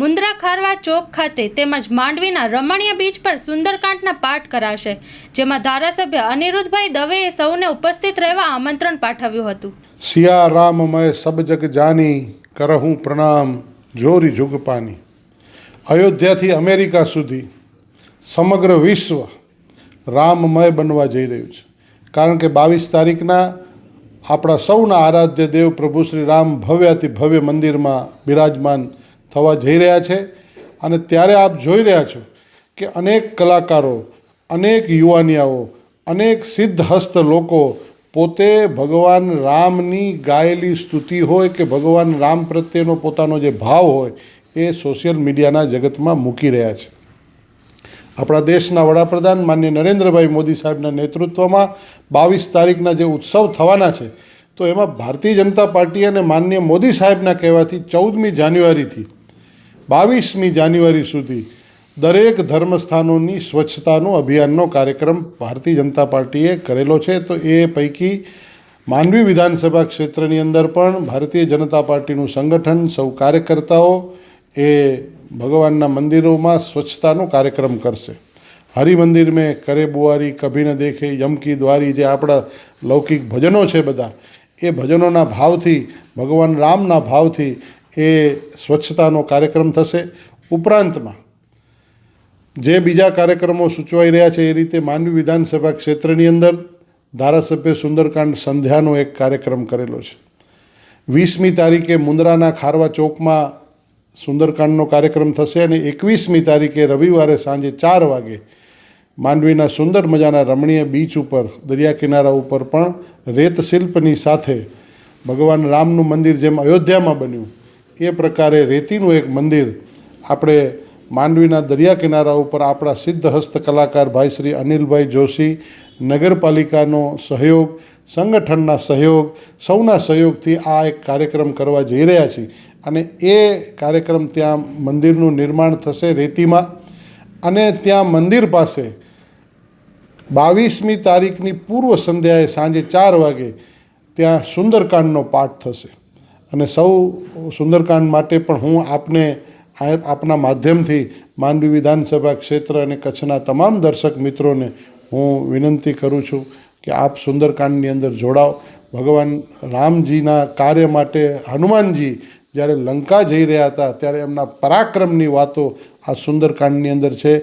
મુન્દ્રા ખારવા ચોક ખાતે તેમજ માંડવીના રમણીય બીચ પર સુંદરકાંડના પાઠ કરાશે, જેમાં ધારાસભ્ય અનિરુદ્ધભાઈ દવેએ સૌને ઉપસ્થિત રહેવા આમંત્રણ પાઠવ્યું હતું. સિયા રામમય સબ જગ જાની કરહું પ્રણામ, જોરી જુગપાની અયોધ્યાથી અમેરિકા સુધી સમગ્ર વિશ્વ રામમય બનવા જઈ રહ્યું છે. કારણ કે બાવીસ તારીખના આપણા સૌના આરાધ્ય દેવ પ્રભુ શ્રી રામ ભવ્યાતિ ભવ્ય મંદિરમાં બિરાજમાન થવા જઈ રહ્યા છે અને ત્યારે આપ જોઈ રહ્યા છો કે અનેક કલાકારો, અનેક યુવાનિયાઓ, અનેક સિદ્ધહસ્ત લોકો પોતે ભગવાન રામની ગાયેલી સ્તુતિ હોય કે ભગવાન રામ પ્રત્યેનો પોતાનો જે ભાવ હોય એ સોશિયલ મીડિયાના જગતમાં મૂકી રહ્યા છે. આપણા દેશના વડાપ્રધાન માન્ય નરેન્દ્રભાઈ મોદી સાહેબના નેતૃત્વમાં બાવીસ તારીખના જે ઉત્સવ થવાના છે, તો એમાં ભારતીય જનતા પાર્ટી અને માન્ય મોદી સાહેબના કહેવાથી ચૌદમી જાન્યુઆરીથી બાવીસમી જાન્યુઆરી સુધી દરેક ધર્મસ્થાનોની સ્વચ્છતાનો અભિયાનનો કાર્યક્રમ ભારતીય જનતા પાર્ટીએ કરેલો છે. તો એ પૈકી માંડવી વિધાનસભા ક્ષેત્રની અંદર પણ ભારતીય જનતા પાર્ટીનું સંગઠન, સૌ કાર્યકર્તાઓ એ ભગવાનના મંદિરોમાં સ્વચ્છતાનો કાર્યક્રમ કરશે. હરિમંદિર મેં કરે બુઆરી, કભી ન દેખે યમકી દ્વારી જે આપણા લૌકિક ભજનો છે બધા, એ ભજનોના ભાવથી, ભગવાન રામના ભાવથી એ સ્વચ્છતાનો કાર્યક્રમ થશે. ઉપરાંતમાં જે બીજા કાર્યક્રમો સૂચવાઈ રહ્યા છે એ રીતે માંડવી વિધાનસભા ક્ષેત્રની અંદર ધારાસભ્ય સુંદરકાંડ સંધ્યાનો એક કાર્યક્રમ કરેલો છે. વીસમી તારીખે મુંદ્રાના ખારવા ચોકમાં સુંદરકાંડનો કાર્યક્રમ થશે અને એકવીસમી તારીખે રવિવારે સાંજે ચાર વાગે માંડવીના સુંદર મજાના રમણીય બીચ ઉપર, દરિયા કિનારા ઉપર પણ રેત શિલ્પની સાથે ભગવાન રામનું મંદિર જેમ અયોધ્યામાં બન્યું. એ પ્રકારે રેતીનું એક મંદિર આપણે માંડવીના દરિયા કિનારા ઉપર આપણા સિદ્ધ હસ્ત કલાકાર ભાઈ શ્રી અનિલભાઈ જોશી, નગરપાલિકાનો સહયોગ, સંગઠનના સહયોગ, સૌના સહયોગથી આ એક કાર્યક્રમ કરવા જઈ રહ્યા છીએ. અને એ કાર્યક્રમ ત્યાં મંદિરનું નિર્માણ થશે રેતીમાં. અને ત્યાં મંદિર પાસે બાવીસમી તારીખની પૂર્વ સંધ્યાએ સાંજે ચાર વાગે ત્યાં સુંદરકાંડનો પાઠ થશે. અને સૌ સુંદરકાંડ માટે પણ હું આપને આપના માધ્યમથી માંડવી વિધાનસભા ક્ષેત્ર અને કચ્છના તમામ દર્શક મિત્રોને હું વિનંતી કરું છું કે આપ સુંદરકાંડની અંદર જોડાઓ. ભગવાન રામજીના કાર્ય માટે હનુમાનજી જ્યારે લંકા જઈ રહ્યા હતા ત્યારે એમના પરાક્રમની વાતો આ સુંદરકાંડની અંદર છે.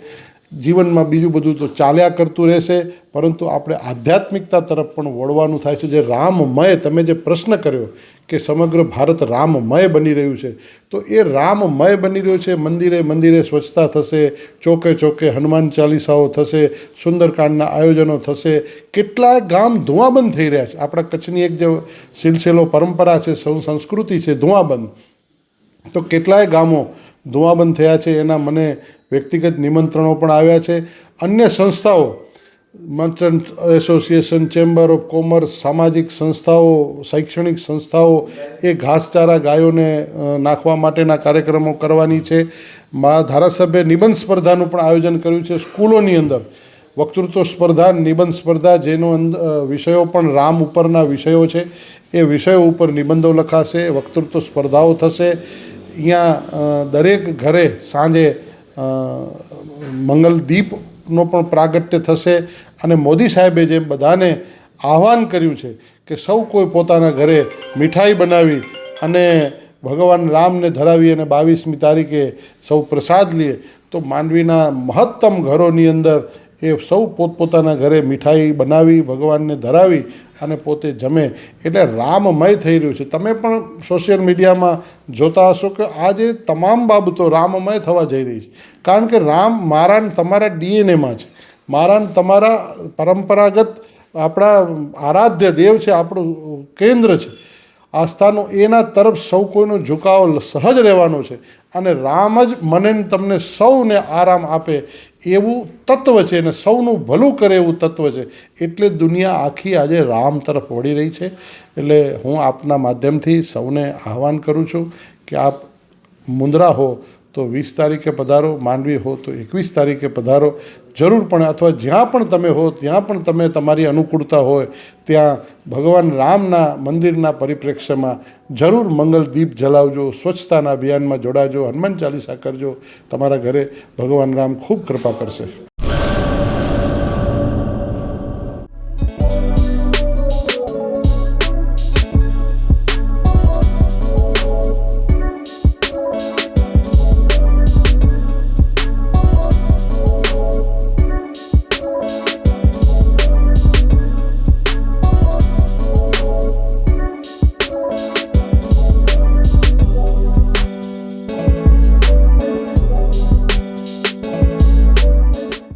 જીવનમાં બીજું બધું તો ચાલ્યા કરતું રહેશે, પરંતુ આપણે આધ્યાત્મિકતા તરફ પણ વળવાનું થાય છે. જે રામમય, તમે જે પ્રશ્ન કર્યો કે સમગ્ર ભારત રામમય બની રહ્યું છે, તો એ રામમય બની રહ્યું છે. મંદિરે મંદિરે સ્વચ્છતા થશે, ચોકે ચોકે હનુમાન ચાલીસાઓ થશે, સુંદરકાંડના આયોજનો થશે. કેટલાય ગામ ધુઆબંધ થઈ રહ્યા છે. આપણા કચ્છની એક જે સિલસિલો પરંપરા છે સંસ્કૃતિ છે ધુઆબંધ તો કેટલાય ગામો ધુઆબંધ થયા છે. એના મને વ્યક્તિગત નિમંત્રણો પણ આવ્યા છે. અન્ય સંસ્થાઓ merchant association, chamber of commerce, સામાજિક સંસ્થાઓ, શૈક્ષણિક સંસ્થાઓ એ ઘાસચારા ગાયોને નાખવા માટેના કાર્યક્રમો કરવાની છે. મા ધારાસભ્ય નિબંધ સ્પર્ધાનું પણ આયોજન કર્યું છે. સ્કૂલોની અંદર વક્તૃત્વ સ્પર્ધા, નિબંધ સ્પર્ધા જેનો વિષયો પણ રામ ઉપરના વિષયો છે. એ વિષયો ઉપર નિબંધો લખાશે, વક્તૃત્વ સ્પર્ધાઓ થશે. અહીંયા દરેક ઘરે સાંજે અ, મંગલ દીપનો પણ પ્રાગટ્ય થશે. અને મોદી સાહેબે જેમ બધાને આહવાન કર્યું છે કે સૌ કોઈ પોતાના ઘરે મીઠાઈ બનાવી અને ભગવાન રામને ધરાવી અને બાવીસમી તારીખે સૌ પ્રસાદ લે તો માંડવીના મહત્તમ ઘરોની અંદર એ સૌ પોતપોતાના ઘરે મીઠાઈ બનાવી, ભગવાનને ધરાવી અને પોતે જમે. એટલે રામમય થઈ રહ્યું છે. તમે પણ સોશિયલ મીડિયામાં જોતા હશો કે આજે તમામ બાબતો રામમય થવા જઈ રહી છે. કારણ કે રામ મારા તમારા ડીએનએમાં છે. મારા તમારા પરંપરાગત આપણા આરાધ્ય દેવ છે, આપણું કેન્દ્ર છે. આસ્થાનો એના તરફ સૌ કોઈનો ઝુકાવ સહજ રહેવાનો છે. અને રામ જ મને તમને સૌને આરામ આપે એવું તત્વ છે અને સૌનું ભલું કરે એવું તત્વ છે. એટલે દુનિયા આખી આજે રામ તરફ વળી રહી છે. એટલે હું આપના માધ્યમથી સૌને આહવાન કરું છું કે આપ મુંદ્રા હો તો વીસ તારીખે પધારો, માંડવી હો તો એકવીસ તારીખે પધારો. જરૂર પણ અથવા જ્યાં પણ તમે હો, ત્યાં પણ તમે તમારી અનુકૂળતા હોય, ત્યાં ભગવાન રામના મંદિરના પરિપ્રેક્ષ્યમાં જરૂર મંગલ દીપ જલાવજો, સ્વચ્છતાના અભિયાનમાં જોડાજો, હનુમાન ચાલીસા કરજો. તમારા ઘરે ભગવાન રામ ખૂબ કૃપા કરશે.